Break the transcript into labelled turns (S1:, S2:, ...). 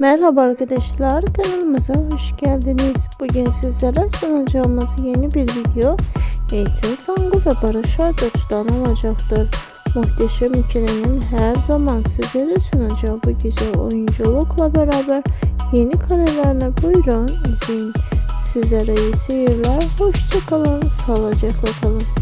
S1: Merhaba arkadaşlar kanalımıza hoş geldiniz. Bugün sizlere sunacağımız yeni bir video Eğitim Sangu ve Barış Arduç'tan olacaktır. Muhteşem ikilinin her zaman sizlere sunacağı bu güzel oyunculukla beraber yeni karelerini buyurun izleyin. Sizlere iyi seyirler, hoşçakalın, sağlıcakla kalın.